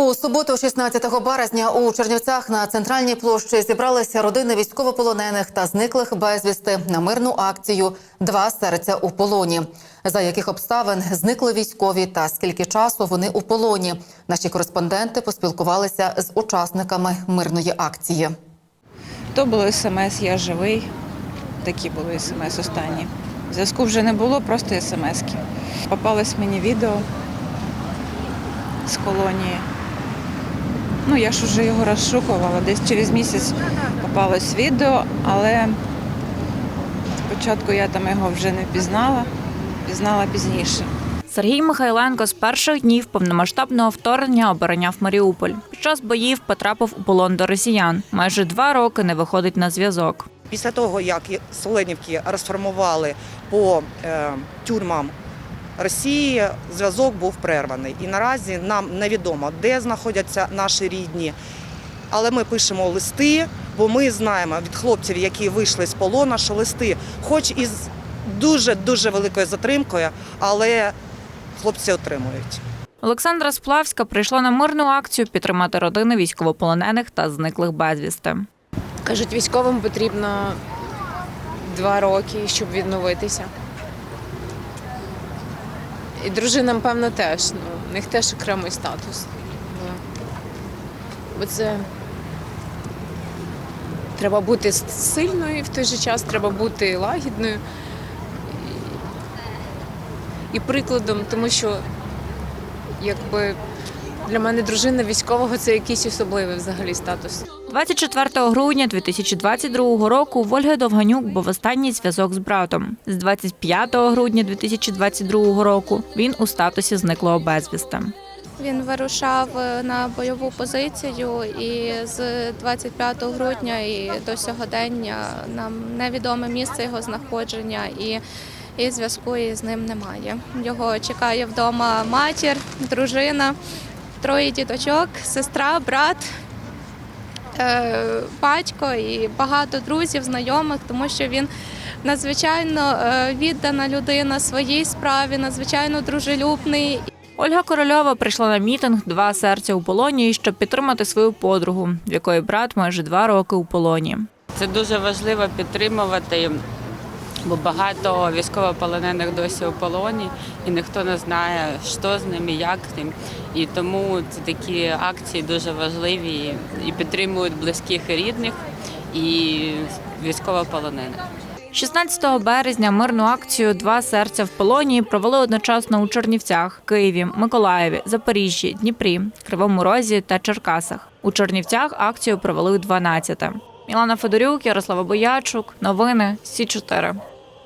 У суботу, 16 березня, у Чернівцях на центральній площі зібралися родини військовополонених та зниклих безвісти на мирну акцію Два серця у полоні. За яких обставин зникли військові та скільки часу вони у полоні. Наші кореспонденти поспілкувалися з учасниками мирної акції. То було смс, я живий. Такі були смс останні. Зв'язку вже не було, просто смски. Попалось мені відео з колонії. Ну, я ж вже його розшукувала. Десь через місяць попалось відео, але спочатку я там його вже не впізнала, пізнала пізніше. Сергій Михайленко з перших днів повномасштабного вторгнення обороняв Маріуполь. Під час боїв потрапив у полон до росіян. Майже два роки не виходить на зв'язок. Після того, як Соленівки розформували по е, тюрмам Росії, зв'язок був прерваний. І наразі нам невідомо, де знаходяться наші рідні. Але ми пишемо листи, бо ми знаємо від хлопців, які вийшли з полону, що листи, хоч і з дуже-дуже великою затримкою, але хлопці отримують. Олександра Сплавська прийшла на мирну акцію підтримати родини військовополонених та зниклих безвісти. Кажуть, військовим потрібно два роки, щоб відновитися. І дружинам, певно, теж. Ну, У них теж окремий статус. Да. Бо це треба бути сильною і в той же час треба бути лагідною і, і прикладом, тому що якби для мене дружина військового це якийсь особливий взагалі статус. 24 грудня 2022 року в Ольги Довганюк був останній зв'язок з братом. З 25 грудня 2022 року він у статусі зниклого безвісти. Він вирушав е, на бойову позицію, і з 25 грудня і до сьогодення нам невідоме місце його знаходження і, і зв'язку із ним немає. Його чекає вдома матір, дружина, троє діточок, сестра, брат. е, Батько і багато друзів, знайомих, тому що він надзвичайно е, віддана людина своїй справі, надзвичайно дружелюбний Ольга Корольова прийшла на мітинг Два серця у полоні, щоб підтримати свою подругу, в якої брат майже два роки у полоні. Це дуже важливо підтримувати, бо багато військовополонених досі у полоні, і ніхто не знає, що з ними, як з ним. І тому це такі акції дуже важливі і підтримують близьких і рідних і військовополонених. 16 березня мирну акцію Два серця в полоні провели одночасно у Чернівцях, Києві, Миколаєві, Запоріжжі, Дніпрі, Кривому Розі та Черкасах. У Чернівцях акцію провели у 12. Мілана Федорюк, Ярослава Боячук. Новини Сі 4